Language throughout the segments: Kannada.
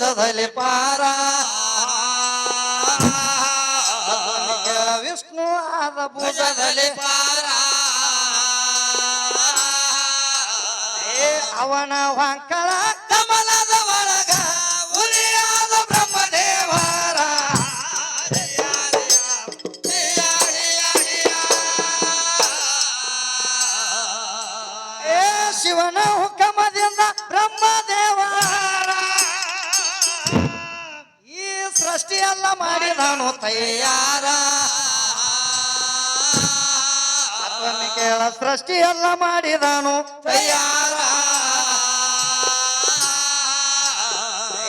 ಭುಜದಲ್ಲಿ ಪಾರ. ವಿಷ್ಣು ಆದ ಭುಜದಲ್ಲಿ ಪಾರ. ಅವನ ವಂಕಳ ಕಮಲದ ಸೃಷ್ಟಿಯೆಲ್ಲ ಮಾಡಿ ನಾನು ತಯಾರ. ಕೇಳ ಸೃಷ್ಟಿಯೆಲ್ಲ ಮಾಡಿದನು ತಯಾರ.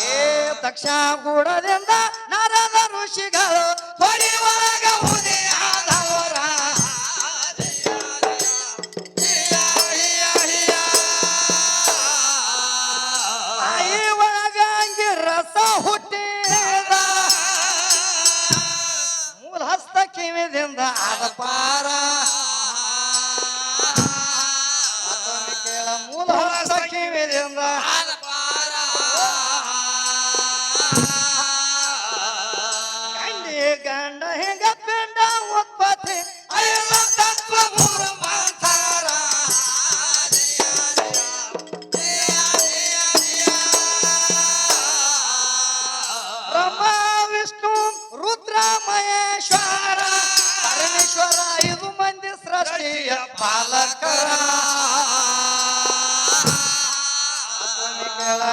ಏ ದಕ್ಷ ಗೂಡದಿಂದ வேறு இருந்தா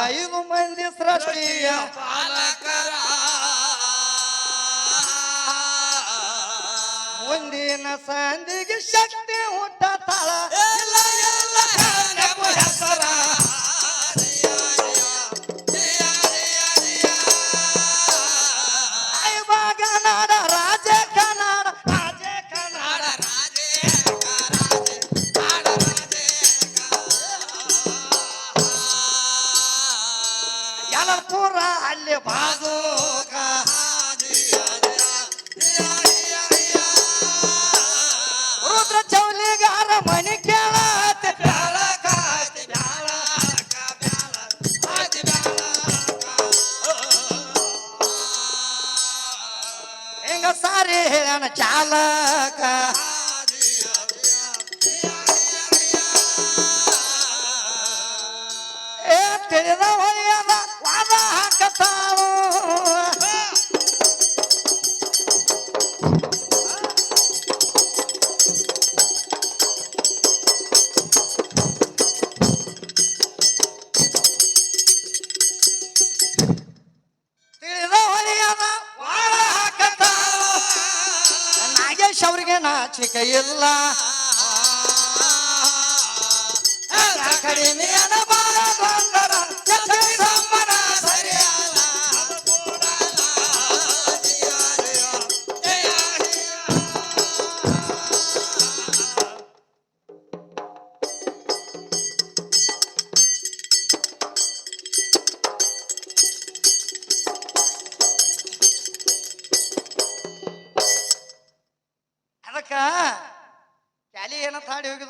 ಐದು ಮಂದಿ ಸೃಷ್ಟಿಯ ಮುಂದಿನ ಸಂದಿಗೆ ಶಕ್ತಿ ಹುಟ್ಟ ತಾಳ. ಹೆಸರ ಐವಾಗ ನಾಡ ಸಾರಿ ಹೇಳಣ ಚಾಲಕ. ಇಲ್ಲ ಕಡಿಮೆ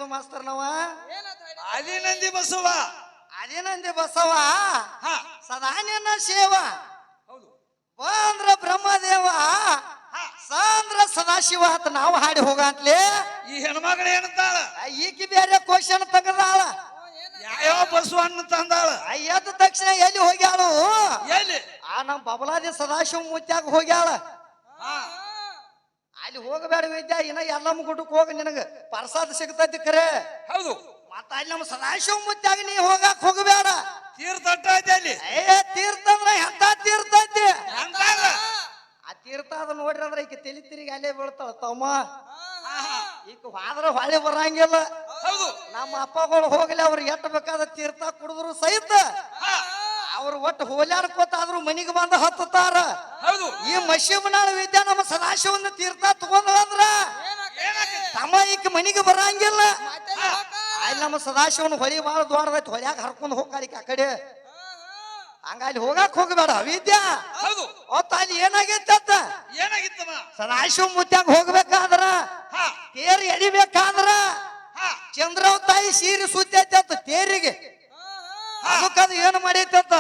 ಮಾಸ್ತರ್ ನಾವ? ಆದಿನಂದಿ ಬಸವ. ಅದೇನಂದೆ ಬಸವ? ಹಾ. ಸದಾ ನಿನ್ನ ಸೇವ. ಹೌದು. ಬಂದ್ರ ಬ್ರಹ್ಮದೇವ. ಸಾಂದ್ರ ಸದಾಶಿವ ಅಂತ ನಾವು ಹಾಡಿ ಹೋಗಂತ್ಲೆ ಈ ಹೆಣ್ಮಗಳು ಏನಂತಾಳ? ಈಕಿ ಬೇರೆ ಕ್ವಶನ್ ತೆಗದಾಳ. ಯಾವ ಬಸವಣ್ಣ ತಂದಾಳ? ಎದ್ದ ತಕ್ಷಣ ಎಲ್ಲಿ ಹೋಗ್ಯಾಳು? ಎಲ್ಲಿ? ಆ ನಮ್ಮ ಬಬಲಾದಿ ಸದಾಶಿವ ಮುತ್ಯಾಗ ಹೋಗ್ಯಾಳ. ಹಾ. ಅಲ್ಲಿ ಹೋಗಬೇಡ ವಿದ್ಯಾ ಇನ್ನ ಎಲ್ಲಮ್ಮ ಗುಡ್ಡಕ್ಕೆ ಹೋಗ ನಿನಗೆ. ಪ್ರಸಾದ ಸಿಗ್ತೈತಿ ಕರೆ. ಹೌದು. ಮತ್ತ ಅಲ್ಲಿ ನಮ್ಮ ಸದಾಶಿವ ಮುದ್ದಾಗಿ ನೀ ಹೋಗಕ್ ಹೋಗಬೇಡ. ತೀರ್ಥಟ್ಟ ಐತೆ ಅಲ್ಲಿ. ಏ ತೀರ್ಥ ಅಂದ್ರೆ ಎಂತ ತೀರ್ಥ ಐತಿ? ಆ ತೀರ್ಥ ಅದ ನೋಡ್ರಿ ಅಂದ್ರೆ ಈಕ ತಲೆ ತಿರುಗಿ ಅಲ್ಲೇ ಬೀಳ್ತಾಳ ತಮ್ಮ. ಈಗ ಹೋದ್ರ ಹೊಳೆ ಬರಂಗಿಲ್ಲ. ಹೌದು. ನಮ್ಮ ಅಪ್ಪಗಳು ಹೋಗ್ಲಿ ಅವ್ರಿಗೆ ಎಟ್ಟ ಬೇಕಾದ ತೀರ್ಥ ಕುಡಿದ್ರು ಸಹಿತ. ಅವ್ರು ಒಟ್ಟು ಹೋಲ್ಯಾಡ್ಕೋತಾದ್ರು ಮನಿಗೆ ಬಂದ ಹತ್ತಾರ ಹೌದು. ಈ ಮಶಿಮನಾಳ ವಿದ್ಯಾ ನಮ್ಮ ಸದಾಶಿವನ ತೀರ್ಥ ತಗೊಂಡ್ರ? ತಮ್ಮ ಈಕ ಮನಿಗೆ ಬರಂಗಿಲ್ಲ. ಅಲ್ಲಿ ನಮ್ಮ ಸದಾಶಿವನ ಹೊಳಿ ಬಾಳ ದೊಡ್ಡದೈತಿ ಹೊಳ್ಯಾಗ ಹರ್ಕೊಂಡು ಹೋಗ್ಕಾರಿಕ ಆ ಕಡೆ. ಹಂಗ ಅಲ್ಲಿ ಹೋಗಾಕ ಹೋಗಬೇಡ ವಿದ್ಯಾ. ಹೌದು. ಅವತ್ತ ಅಲ್ಲಿ ಏನಾಗೈತೆ ಅತ್ತ ಸದಾಶಿವ ಮುತ್ಯಾಗ ಹೋಗ್ಬೇಕಾದ್ರ? ತೇರ್ ಎಳಿಬೇಕಾದ್ರ? ಚಂದ್ರ ಚಂದ್ರವ್ ತಾಯಿ ಸೀರೆ ಸುದ್ದಿ ಅಂತ ತೇರಿಗೆ. ಅದಕ್ಕದು ಏನು ಮಾಡೈತಂತ?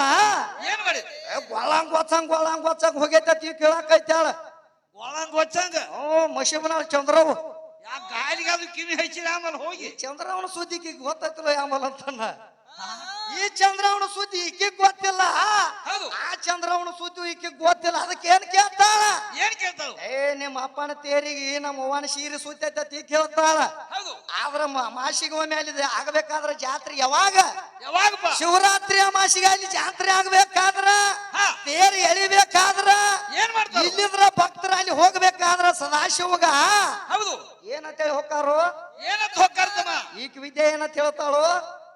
ಏನ್ ಮಾಡಿದ್ರಿ ಏ ಗೊಳಂಗ್ ಗೊಚ್ಚಂಗ್ ಗೊಳಂಗ್ ಗೊಚ್ಚಂಗ್ ಕೇಳಕ್ ಐತಾಳ ಗೊಳಂಗ್ ವಚ್ಚಂಗ ಓ ಮಶಿಬನಾಳ ಚಂದ್ರವು. ಯಾ ಗಾಳಿಗೆ ಅದು ಕಿವಿ ಹಚ್ಚಿದ ಆಮೇಲೆ ಹೋಗಿ. ಚಂದ್ರವನ ಸುದ್ದಿ ಗೊತ್ತಾಯ್ತಲ್ಲ ಆಮೇಲೆ ಅಂತನ್ನ. ಈ ಚಂದ್ರವನ ಸುದ್ದಿ ಈಕೆ ಗೊತ್ತಿಲ್ಲ. ಹೌದು. ಆ ಚಂದ್ರವನ ಸುದ್ದಿ ಈಕೆ ಗೊತ್ತಿಲ್ಲ. ಅದಕ್ಕೆ ಏನ್ ಕೇಳ್ತಾಳ? ಏನ್ ಕೇಳ್ತಾಳು? ಏ ನಿಮ್ಮ ಅಪ್ಪನ ತೇರಿಗೆ ನಮ್ಮ ಅವ್ವನ ಸೀರೆ ಸುತ್ತೈತಿ ಕೇಳ್ತಾಳ. ಹೌದು. ಆದ್ರ ಮ- ಮಾಸಿಗೆ ಒಮ್ಮೆ ಅಲ್ಲಿ ಆಗಬೇಕಾದ್ರ ಜಾತ್ರೆ ಯಾವಾಗ? ಯಾವಾಗ ಶಿವರಾತ್ರಿ ಅಮಾಸಿಗೆ ಅಲ್ಲಿ ಜಾತ್ರೆ ಆಗ್ಬೇಕಾದ್ರ? ಹಾ. ತೇರು ಎಳಿಬೇಕಾದ್ರ? ಏನ್ ಮಾಡ್ತಾಳು? ಇಲ್ಲಿದ್ರ ಭಕ್ತರ ಅಲ್ಲಿ ಹೋಗ್ಬೇಕಾದ್ರ ಸದಾಶಿವಗ? ಹೌದು. ಏನಂತೇಳಿ ಹೋಗ್ತಾರೋ? ಏನಂತ ಹೋಗ್ತಾರ ಈಕ ವಿದ್ಯೆ ಏನಂತ ಹೇಳ್ತಾಳು?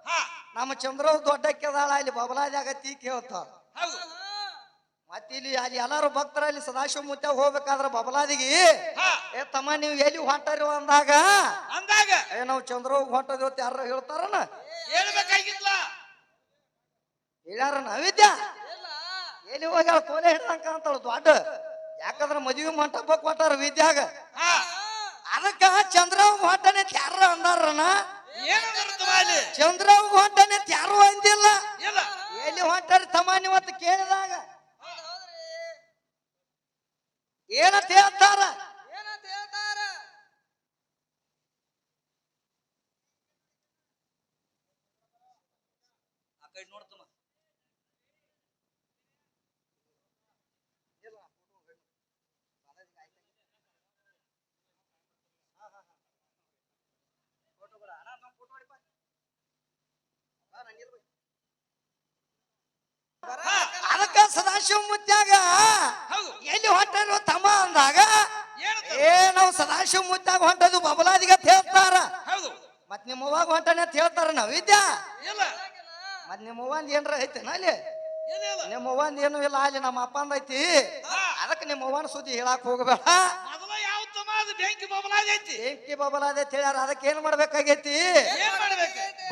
ಹಾ. ನಮ್ಮ ಚಂದ್ರವ್ ಕೇದಾಳ ಅಲ್ಲಿ ಬಬಲಾದಾಗ ತೀಕ್ ಕೇಳ್ತಾರ ಮತ್ತೆ ಇಲ್ಲಿ ಅಲ್ಲಿ ಎಲ್ಲಾರು ಭಕ್ತರ ಅಲ್ಲಿ ಸದಾಶಿವ ಮುತ್ಯಾಗ ಹೋಗ್ಬೇಕಾದ್ರ ಬಬಲಾದಿಗೆ ಏ ತಮ್ಮ ನೀವು ಎಲ್ಲಿ ಹೊಂಟಾರಿ ಅಂದಾಗ? ಅಂದಾಗ? ಏ ನಾವು ಚಂದ್ರವ್ ಹೊಂಟದ ಯಾರು ಹೇಳ್ತಾರನ? ಹೇಳ್ಬೇಕಾಗಿಲ್ಲ ಹೇಳ್ಯಾರ ವಿದ್ಯಾ ಎಲ್ಲಿ ಹೋಗ್ಯಾಳ ಕೋಲೆ ಹಿಡ್ದಂಗ ಅಂತಾಳ ದೊಡ್ಡ? ಯಾಕಂದ್ರ ಮದುವೆ ಮಂಟಪಕ್ಕೆ ಕೊಟ್ಟಾರ ವಿದ್ಯಾಗ. ಅದಕ್ಕ ಚಂದ್ರ ಹೊಂಟನೆ ಯಾರ ಅಂದಾರನ? ಚಂದ್ರವ್ ಹೊಂಟನೆ ಯಾರು ಅಂದಿಲ್ಲ. ಇಲ್ಲ. ಎಲ್ಲಿ ಹೊಂಟಾರಿ ತಮ್ಮ ನೀವತ್ತು ಕೇಳಿದಾಗ? ಏನಂತ ಹೇಳ್ತಾರ? ನೋಡ್ತಮ್ಮ ಅದಕ್ಕ ಸದಾಶಿವ ಮುತ್ಯಾಗ ಎಲ್ಲಿ ಹೊಂಟಾರೋ ತಮ್ಮ ಅಂದಾಗ ಏ ನಾವು ಸದಾಶಿವ ಮುತ್ಯಾಗ ಹೊಂಟದು ಬಬಲಾದಿಗ ಅಂತ ಹೇಳ್ತಾರ. ಮತ್ ನಿಮ್ಮ ಹೊಂಟನೆ ಹೊಂಟಾನೆ ಅಂತ ಹೇಳ್ತಾರ ನಾವು ಇದ್ಯಾ ಇಲ್ಲ. ಮತ್ ನಿಮ್ಮ ಅವ್ವಂದ್ ಏನ್ರ ಐತೆನ ಅಲ್ಲಿ? ನಿಮ್ಮವಂದ್ ಏನು ಇಲ್ಲ ಅಲ್ಲಿ ನಮ್ಮ ಅಪ್ಪಂದ ಐತಿ. ಅದಕ್ಕೆ ನಿಮ್ಮ ಅವ್ವನ ಸುದ್ದಿ ಹೇಳಕ್ ಹೋಗಬೇಡ. ಬೆಂಕಿ ಬಬಲಾಗೈತಿ ಬೆಂಕಿ ಬಬಲಾದೆ ಅಂತ ಹೇಳ್ಯಾರ ಅದಕ್ಕೆ ಏನ್ ಮಾಡ್ಬೇಕಾಗೈತಿ?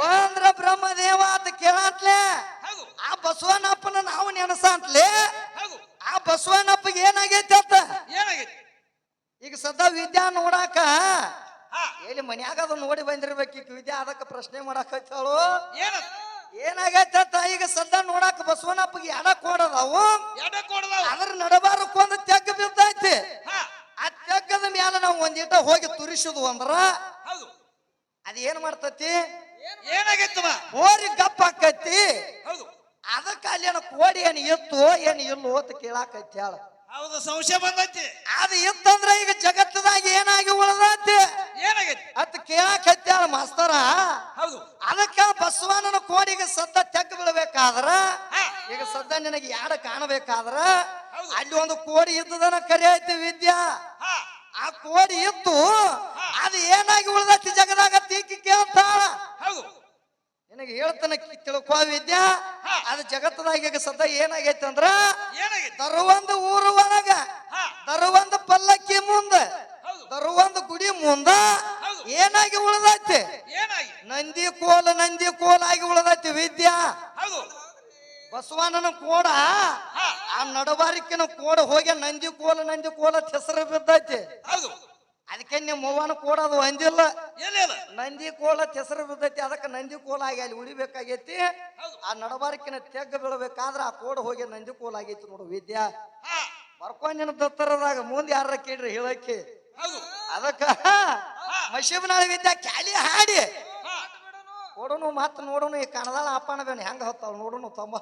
ಬಂದ್ರ ಬ್ರಹ್ಮದೇವ ಅಂತ ಕೇಳಾತ್ಲೆ? ಆ ಬಸವನಪ್ಪನ ನಾವು ನೆನಸಂತ್ಲೆ? ಆ ಬಸವನಪ್ಪಗೆ ಏನಾಗೈತಿ ಅಂತ? ಏನಾಗೈತಿ? ಈಗ ಸದಾ ವಿದ್ಯಾ ನೋಡಾಕ ಎಲ್ಲಿ ಮನ್ಯಾಗ ಅದು ನೋಡಿ ಬಂದಿರ್ಬೇಕು ಈಗ ವಿದ್ಯಾ ಅದಕ್ಕೆ ಪ್ರಶ್ನೆ ಮಾಡಕ್ ಏನಾಗೈತೆ ಅಂತ? ಈಗ ಸದ್ದ ನೋಡಾಕ ಬಸವನಪ್ಪಗೆ ಎಡ ಕೊಡದವು. ಅದ್ರ ಕೊಡದವ. ಅದ್ರ ತೆಗ್ ತೆಗ್ಗ ಬಿದ್ದೈತಿ. ಆ ತೆಗ್ಗದ ಮ್ಯಾಲ ನಾವು ಒಂದಿಟ ಹೋಗಿ ತುರಿಸುದು ಅಂದ್ರ ಅದೇನ್ ಅದ ಏನ್ ಮಾಡ್ತತಿ? ಏನಾಗೈತಮ್ಮ? ಹೋರಿ ಗಪ್ಪ ಆಕೈತಿ. ಹೌದು. ಅದಕ್ಕ ಅಲ್ಲಿ ಏನ ಕೋಡಿ ಏನ್ ಇತ್ತು ಏನ್ ಇಲ್ಲೋ ಅಂತ ಕೇಳಾಕೈತಿ ಹೇಳ. ಹೌದು ಸಂಶಯ ಬಂದೈತಿ. ಅದು ಇತ್ತಂದ್ರ ಈಗ ಜಗತ್ತದಾಗ ಏನಾಗಿ ಉಳದೈತಿ? ಏನಾಗೈತಿ? ಅತ್ ಕೇಳಾಕೈತಿ ಹೇಳ ಮಾಸ್ತರ. ಹೌದು. ಅದಕ್ಕ ಬಸವಣ್ಣನ ಕೋಡಿಗೆ ಸದ್ದ ತೆಗ್ ಬೀಳ್ಬೇಕಾದ್ರ ಹಾ. ಈಗ ಸದ್ದ ನಿನಗೆ ಯಾಡ ಕಾಣಬೇಕಾದ್ರ ಅಲ್ಲಿ ಒಂದು ಕೋಡಿ ಇದ್ದದನ ಕರಿ ಐತಿ ವಿದ್ಯಾ ಆ ಕೋಡಿ ಇತ್ತು ಅದು ಏನಾಗಿ ಉಳ್ದೈತಿ ಜಗದಾಗ ತೀಕಿ ಕೇಳ್ತಾಳ ಹೌದು ನಿನಗೆ ಹೇಳ್ತಾನೆ ತಿಳ್ಕೋ ವಿದ್ಯಾ. ಅದು ಜಗತ್ತದಾಗ ಈಗ ಸದ್ದ ಏನಾಗೈತೆ ಅಂದ್ರ ತರುವಂದ ಊರು ಒಳಗ ತರುವಂದ ಪಲ್ಲಕ್ಕಿ ಮುಂದ ತರುವಂದ ಗುಡಿ ಮುಂದ. ಏನಾಗಿ ಉಳದೈತಿ? ನಂದಿ ಕೋಲ ನಂದಿ ಕೋಲಾಗಿ ಉಳದೈತಿ ವಿದ್ಯಾ. ಬಸವಣ್ಣನ ಕೋಡ ಆ ನಡಬಾರಿಕಿನ ಕೋಡ ಹೋಗಿ ನಂದಿ ಕೋಲ ನಂದಿ ಕೋಲ ಹೆಸರು ಬಿದ್ದೈತಿ. ಅದಕ್ಕೆ ನಿಮ್ಮ ಅವ್ವನ ಕೋಡ ಅದು ಹೊಂದಿಲ್ಲ ನಂದಿ ಕೋಲ ಕೆಸರು ಬಿದ್ದೈತಿ ಅದಕ್ಕೆ ನಂದಿ ಕೋಲ ಆಗಿ ಅಲ್ಲಿ ಉಳಿಬೇಕಾಗೈತಿ. ಆ ನಡಬಾರಕಿನ ತೆಗ್ಗ ಬೀಳ್ಬೇಕಾದ್ರೆ ಆ ಕೋಡ ಹೋಗಿ ನಂದಿ ಕೋಲ ಆಗೈತಿ ನೋಡು ವಿದ್ಯಾ. ಬರ್ಕೊಂಡಿನ ದತ್ತರದಾಗ ಮುಂದೆ ಯಾರ ಕೇಳ್ರಿ ಹೇಳಕ್ಕೆ. ಅದಕ್ಕ ಮಶೀಬ್ನಾಳ ವಿದ್ಯಾ ಕ್ಯಾಲಿ ಹಾಡಿ. ಕೊಡೋನು ಮತ್ತೆ ನೋಡೋನು ಈ ಕಣದಾಳ ಅಪ್ಪನ ಬೇನೆ ಹೆಂಗ ಹತ್ತಾವ ನೋಡೋನು ತಮ್ಮ